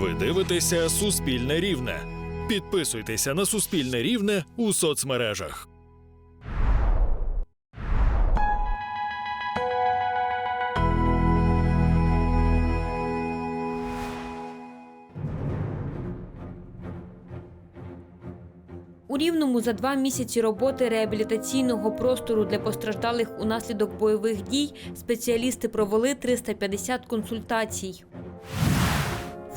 Ви дивитеся Суспільне Рівне. Підписуйтеся на Суспільне Рівне у соцмережах. У Рівному за два місяці роботи реабілітаційного простору для постраждалих унаслідок бойових дій спеціалісти провели 350 консультацій.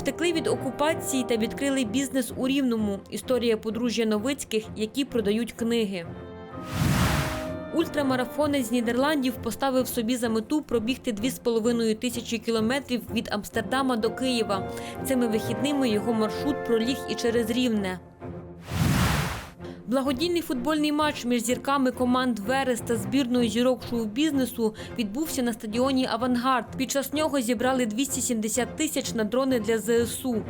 Втекли від окупації та відкрили бізнес у Рівному. Історія подружжя Новицьких, які продають книги. Ультрамарафонець з Нідерландів поставив собі за мету пробігти 2,5 тисячі кілометрів від Амстердама до Києва. Цими вихідними його маршрут проліг і через Рівне. Благодійний футбольний матч між зірками команд Верес та збірною зірок шоу-бізнесу відбувся на стадіоні Авангард. Під час нього зібрали 270 тисяч на дрони для ЗСУ.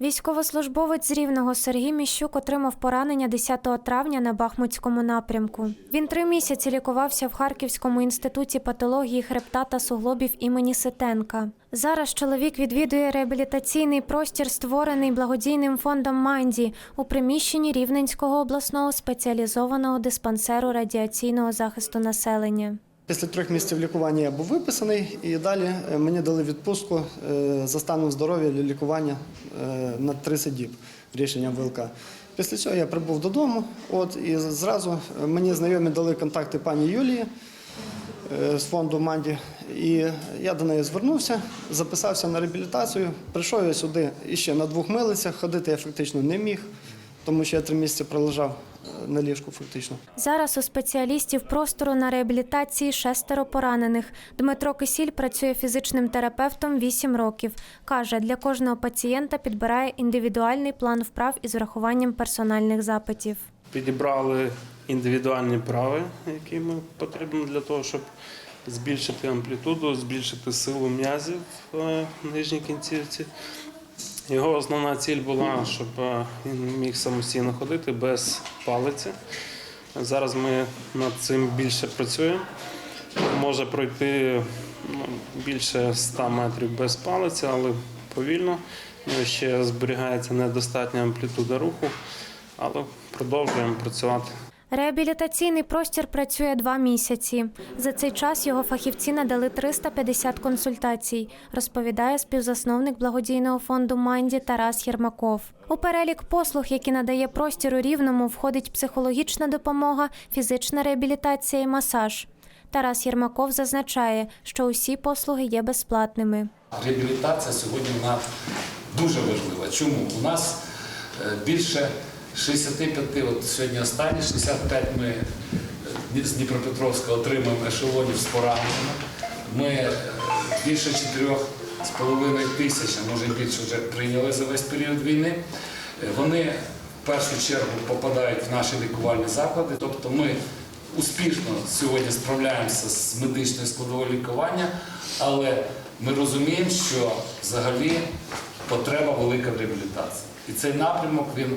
Військовослужбовець з Рівного Сергій Міщук отримав поранення 10 травня на Бахмутському напрямку. Він три місяці лікувався в Харківському інституті патології хребта та суглобів імені Ситенка. Зараз чоловік відвідує реабілітаційний простір, створений благодійним фондом Манді у приміщенні Рівненського обласного спеціалізованого диспансеру радіаційного захисту населення. Після трьох місяців лікування я був виписаний, і далі е, мені дали відпустку е, за станом здоров'я для лікування е, на 30 діб рішенням ВЛК. Після цього я прибув додому, от і зразу мені знайомі дали контакти пані Юлії з фонду Манді. І я до неї звернувся, записався на реабілітацію. Прийшов я сюди іще на двох милицях. Ходити я фактично не міг, тому що я три місяці пролежав на ліжку фактично. Зараз у спеціалістів простору на реабілітації шестеро поранених. Дмитро Кисіль працює фізичним терапевтом 8 років. Каже, для кожного пацієнта підбирає індивідуальний план вправ із врахуванням персональних запитів. Підібрали індивідуальні вправи, які ми потрібні для того, щоб збільшити амплітуду, збільшити силу м'язів е, в нижній кінцівці. Його основна ціль була, щоб е, він міг самостійно ходити без палиці. Зараз ми над цим більше працюємо. Може пройти ну, більше 100 метрів без палиці, але повільно. Ще зберігається недостатня амплітуда руху, але продовжуємо працювати. Реабілітаційний простір працює два місяці. За цей час його фахівці надали 350 консультацій, розповідає співзасновник благодійного фонду Манді Тарас Єрмаков. У перелік послуг, які надає простір у Рівному, входить психологічна допомога, фізична реабілітація і масаж. Тарас Єрмаков зазначає, що усі послуги є безплатними. Реабілітація сьогодні вона дуже важлива. Чому? У нас е, більше 65, от сьогодні останні 65 ми е, з Дніпропетровська отримуємо ешелонів з пораненнями. Ми е, більше 4,5 тисяч, а може більше вже прийняли за весь період війни. Е, Вони в першу чергу попадають в наші лікувальні заклади. Тобто ми успішно сьогодні справляємося з медичною складовою лікування, але ми розуміємо, що взагалі потреба велика в реабілітації. І цей напрямок він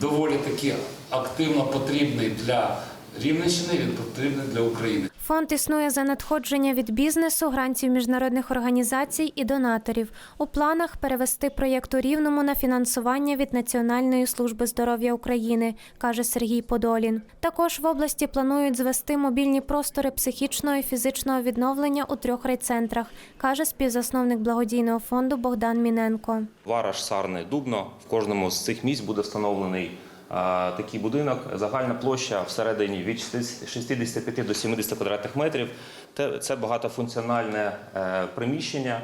доволі таки активно потрібний для Рівненщини, він потрібний для України. Фонд існує за надходження від бізнесу, грантів міжнародних організацій і донаторів. У планах перевести проєкт у Рівному на фінансування від Національної служби здоров'я України, каже Сергій Подолін. Також в області планують звести мобільні простори психічного і фізичного відновлення у трьох райцентрах, каже співзасновник благодійного фонду Богдан Міненко. Вараш, Сарни, Дубно. В кожному з цих місць буде встановлений такий будинок. Загальна площа всередині від 65 до 70 квадратних метрів. Це багатофункціональне е, приміщення,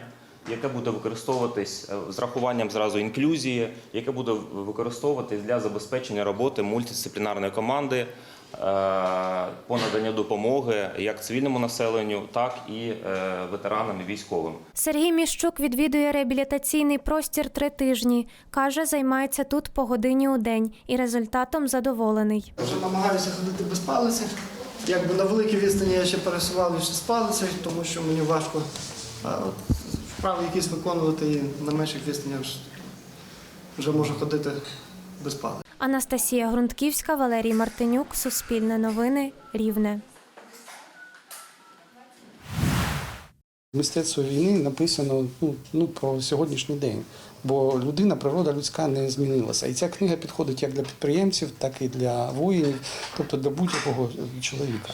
яке буде використовуватись е, з рахуванням зразу інклюзії, яке буде використовуватись для забезпечення роботи мультидисциплінарної команди по наданню допомоги як цивільному населенню, так і е, ветеранам і військовим. Сергій Міщук відвідує реабілітаційний простір три тижні. Каже, займається тут по годині у день і результатом задоволений. Вже намагаюся ходити без палиці. Якби на великій відстані я ще пересувався з палицею, тому що мені важко вправи якісь виконувати і на менших відстанях вже- вже можу ходити без палиці. Анастасія Грунтківська, Валерій Мартинюк, Суспільне новини, Рівне. Мистецтво війни написано ну, ну, про сьогоднішній день, бо людина, природа людська не змінилася. І ця книга підходить як для підприємців, так і для воїнів, тобто для будь-якого чоловіка.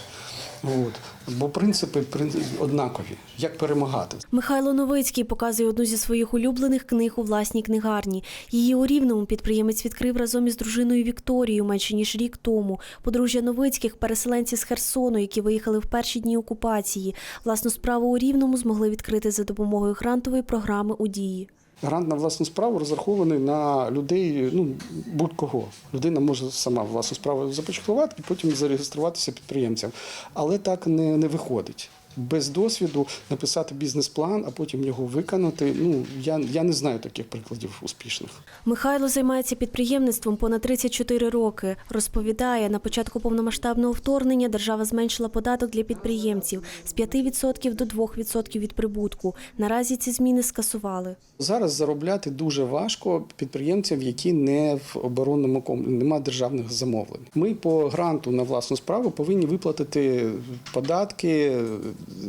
От. Бо принципи прин- однакові, як перемагати. Михайло Новицький показує одну зі своїх улюблених книг у власній книгарні. Її у Рівному підприємець відкрив разом із дружиною Вікторією менше ніж рік тому. Подружжя Новицьких – переселенці з Херсону, які виїхали в перші дні окупації. Власну справу у Рівному змогли відкрити за допомогою грантової програми у дії. Грант на власну справу розрахований на людей, ну будь-кого. Людина може сама власну справу започаткувати і потім зареєструватися підприємцем. Але так не, не виходить. Без досвіду написати бізнес-план, а потім його виконати. Ну я, я не знаю таких прикладів успішних. Михайло займається підприємництвом понад 34 роки. Розповідає, на початку повномасштабного вторгнення держава зменшила податок для підприємців з 5% до 2% від прибутку. Наразі ці зміни скасували. Зараз заробляти дуже важко підприємцям, які не в оборонному комплексі, немає державних замовлень. Ми по гранту на власну справу повинні виплатити податки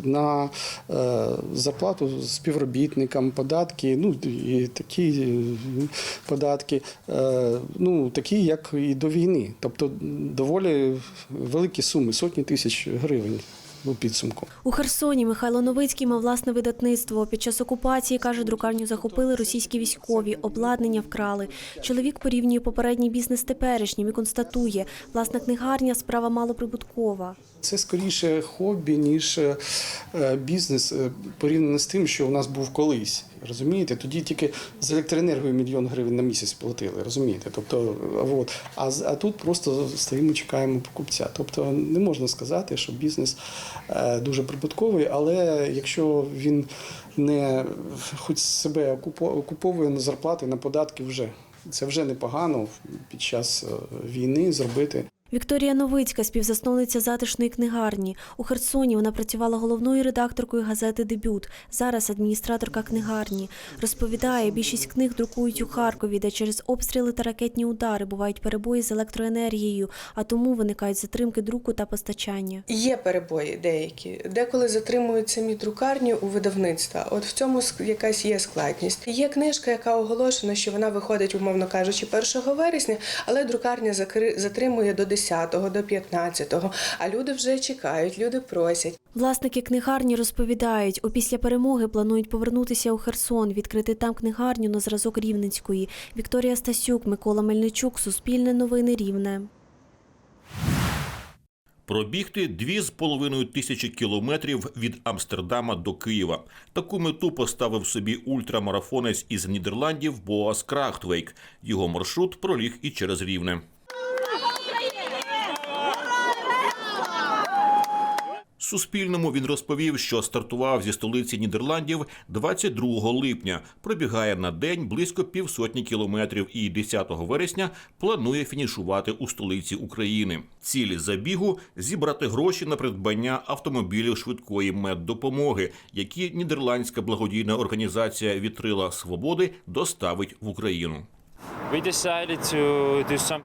на е, зарплату співробітникам, податки, ну і такі е, податки, е, ну такі, як і до війни. Тобто доволі великі суми, сотні тисяч гривень у підсумку. У Херсоні Михайло Новицький мав власне видатництво. Під час окупації, каже, друкарню захопили російські військові, обладнання вкрали. Чоловік порівнює попередній бізнес теперішнім і констатує, власна книгарня – справа малоприбуткова. Це скоріше хобі, ніж е, бізнес е, порівняно з тим, що у нас був колись. Розумієте? Тоді тільки з електроенергією мільйон гривень на місяць платили. Розумієте? Тобто, от а, а тут просто стоїмо, чекаємо покупця. Тобто не можна сказати, що бізнес е, дуже прибутковий, але якщо він не хоч себе окуповує на зарплати, на податки, вже це вже непогано під час війни зробити. Вікторія Новицька, співзасновниця затишної книгарні. У Херсоні вона працювала головною редакторкою газети Дебют. Зараз адміністраторка книгарні. Розповідає, більшість книг друкують у Харкові, де через обстріли та ракетні удари бувають перебої з електроенергією, а тому виникають затримки друку та постачання. Є перебої деякі, деколи затримують самі друкарні у видавництва. От в цьому якась є складність. Є книжка, яка оголошена, що вона виходить, умовно кажучи, 1 вересня, але друкарня затримує до 10-го, до 15-го, а люди вже чекають, люди просять. Власники книгарні розповідають, опісля перемоги планують повернутися у Херсон, відкрити там книгарню на зразок Рівненської. Вікторія Стасюк, Микола Мельничук, Суспільне новини Рівне. Пробігти дві з половиною тисячі кілометрів від Амстердама до Києва. Таку мету поставив собі ультрамарафонець із Нідерландів Боас Крахтвейк. Його маршрут проліг і через Рівне. Суспільному він розповів, що стартував зі столиці Нідерландів 22 липня. Пробігає на день близько півсотні кілометрів і 10 вересня планує фінішувати у столиці України. Цілі забігу зібрати гроші на придбання автомобілів швидкої меддопомоги, які нідерландська благодійна організація Вітрила Свободи доставить в Україну.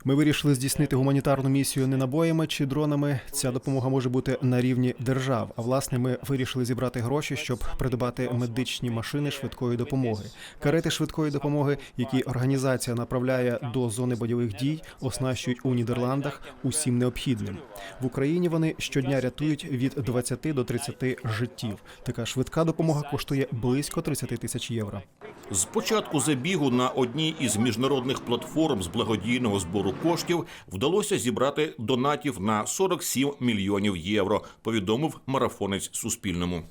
Ми вирішили здійснити гуманітарну місію не набоями чи дронами. Ця допомога може бути на рівні держав. А власне, ми вирішили зібрати гроші, щоб придбати медичні машини швидкої допомоги. Карети швидкої допомоги, які організація направляє до зони бойових дій, оснащують у Нідерландах усім необхідним. В Україні вони щодня рятують від 20 до 30 життів. Така швидка допомога коштує близько 30 тисяч євро. З початку забігу на одній із міжнародних платформ з благодійного збору коштів вдалося зібрати донатів на 47 мільйонів євро. Повідомив марафонець Суспільному.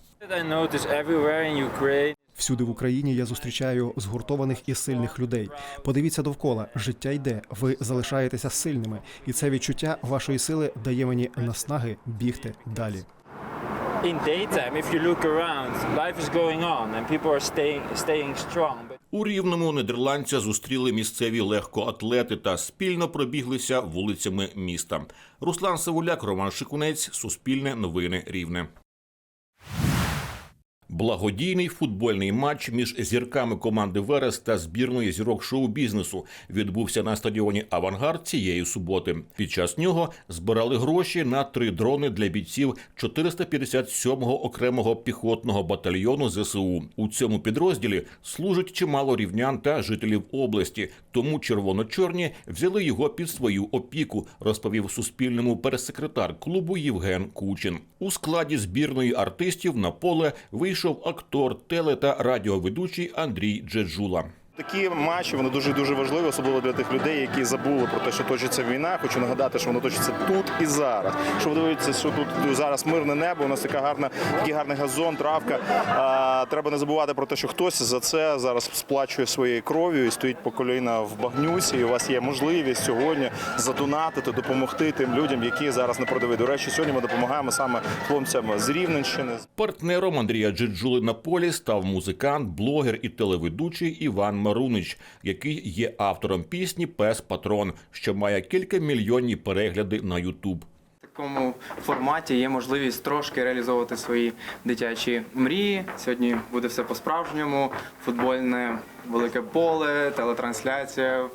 Всюди в Україні я зустрічаю згуртованих і сильних людей. Подивіться довкола, життя йде. Ви залишаєтеся сильними, і це відчуття вашої сили дає мені наснаги бігти далі. In daytime, if you look around, life is going on and people are staying staying strong. У рівному нідерландця зустріли місцеві легкоатлети та спільно пробіглися вулицями міста. Руслан Савуляк, Роман Шикунець, Суспільне новини Рівне. Благодійний футбольний матч між зірками команди Верес та збірної зірок шоу-бізнесу відбувся на стадіоні Авангард цієї суботи. Під час нього збирали гроші на три дрони для бійців 457-го окремого піхотного батальйону ЗСУ. У цьому підрозділі служить чимало рівнян та жителів області, тому червоно-чорні взяли його під свою опіку, розповів Суспільному пересекретар клубу Євген Кучин. У складі збірної артистів на поле вийшов актор, теле та радіоведучий Андрій Джеджула. Такі матчі вони дуже дуже важливі, особливо для тих людей, які забули про те, що точиться війна. Хочу нагадати, що воно точиться тут і зараз. Що ви дивитеся, що тут зараз мирне небо. У нас така гарна, такий гарний газон, травка. А, треба не забувати про те, що хтось за це зараз сплачує своєю кров'ю і стоїть по коліна в багнюці. І у вас є можливість сьогодні задонатити, допомогти тим людям, які зараз на передовій. До речі, сьогодні ми допомагаємо саме хлопцям з Рівненщини. Партнером Андрія Джеджули на полі став музикант, блогер і телеведучий Іван Марунич, який є автором пісні Пес Патрон, що має кілька мільйонні перегляди на Ютуб. Такому форматі є можливість трошки реалізовувати свої дитячі мрії. Сьогодні буде все по-справжньому. Футбольне велике поле, телетрансляція,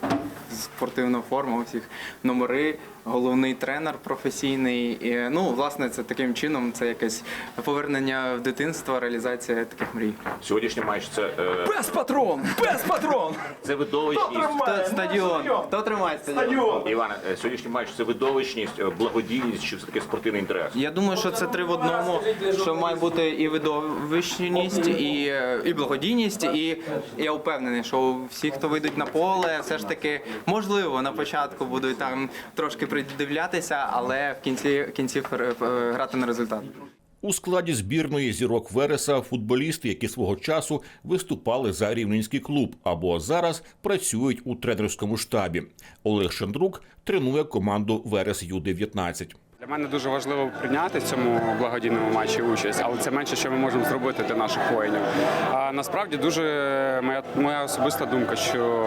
спортивна форма, усіх номери, головний тренер професійний. І, ну, власне, це таким чином це якесь повернення в дитинство, реалізація таких мрій. Сьогоднішній матч це, е, Без патрон! Без патрон! це видовищність. Хто стадіон? Хто тримає стадіон? Іване, е, сьогоднішній матч це видовищність, е, благодійність чи все таки спортивний інтерес. Я думаю, що це три в одному, що має бути і видовищність, і, е, і благодійність, і я впевнений, що всі, хто вийдуть на поле, все ж таки можливо на початку будуть там трошки придивлятися, але в кінці кінців е, е, грати на результат. У складі збірної зірок Вереса футболісти, які свого часу виступали за рівненський клуб або зараз працюють у тренерському штабі. Олег Шандрук тренує команду Верес Ю-19. Для мене дуже важливо прийняти в цьому благодійному матчі участь, але це менше, що ми можемо зробити для наших воїнів. А насправді дуже моя, моя особиста думка, що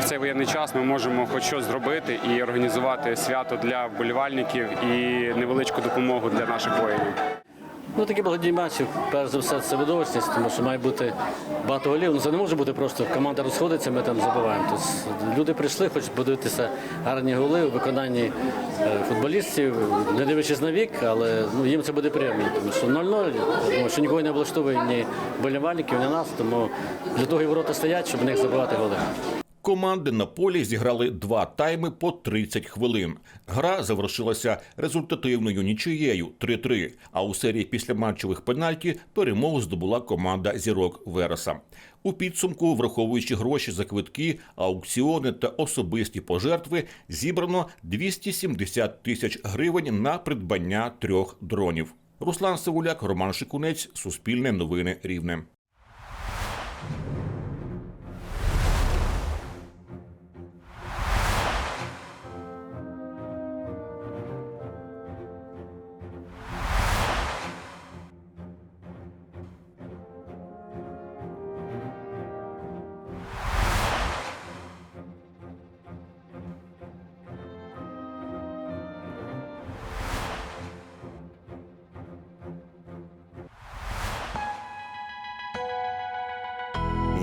в цей воєнний час ми можемо хоч щось зробити і організувати свято для вболівальників і невеличку допомогу для наших воїнів. Ну, такі благодійні матчі, перш за все, це видовищність, тому що має бути багато голів. Ну, це не може бути просто команда розходиться, ми там забуваємо. Тобто люди прийшли, хочуть подивитися гарні голи у виконанні е, футболістів, не дивлячись на вік, але ну, їм це буде приємно. Тому що 0-0, тому що нікого не облаштовує ні болівальників, ні нас, тому для того і ворота стоять, щоб в них забивати голи. Команди на полі зіграли два тайми по 30 хвилин. Гра завершилася результативною нічиєю 3-3, А у серії післяматчевих пенальті перемогу здобула команда зірок Вереса. У підсумку, враховуючи гроші за квитки, аукціони та особисті пожертви, зібрано 270 тисяч гривень на придбання трьох дронів. Руслан Савуляк, Роман Шикунець, Суспільне новини Рівне.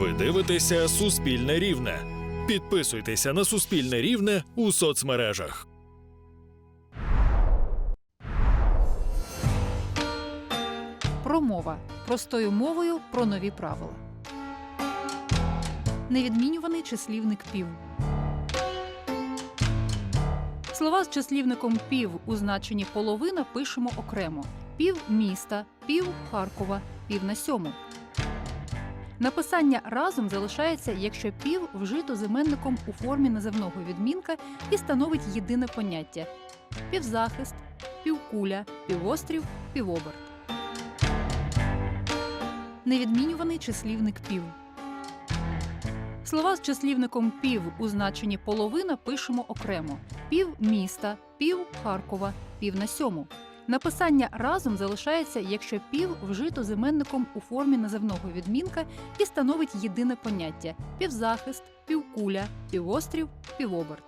Ви дивитеся Суспільне Рівне. Підписуйтеся на Суспільне Рівне у соцмережах. Промова простою мовою про нові правила. Невідмінюваний числівник пів. Слова з числівником пів у значенні половина пишемо окремо: пів міста, пів Харкова, пів на сьому. Написання разом залишається, якщо пів вжито з іменником у формі називного відмінка і становить єдине поняття: півзахист, півкуля, півострів, півоберт. Невідмінюваний числівник пів. Слова з числівником пів у значенні половина пишемо окремо: пів міста, пів Харкова, пів на сьому. Написання разом залишається, якщо пів вжито з у формі називного відмінка і становить єдине поняття: півзахист, півкуля, півострів, півоберт.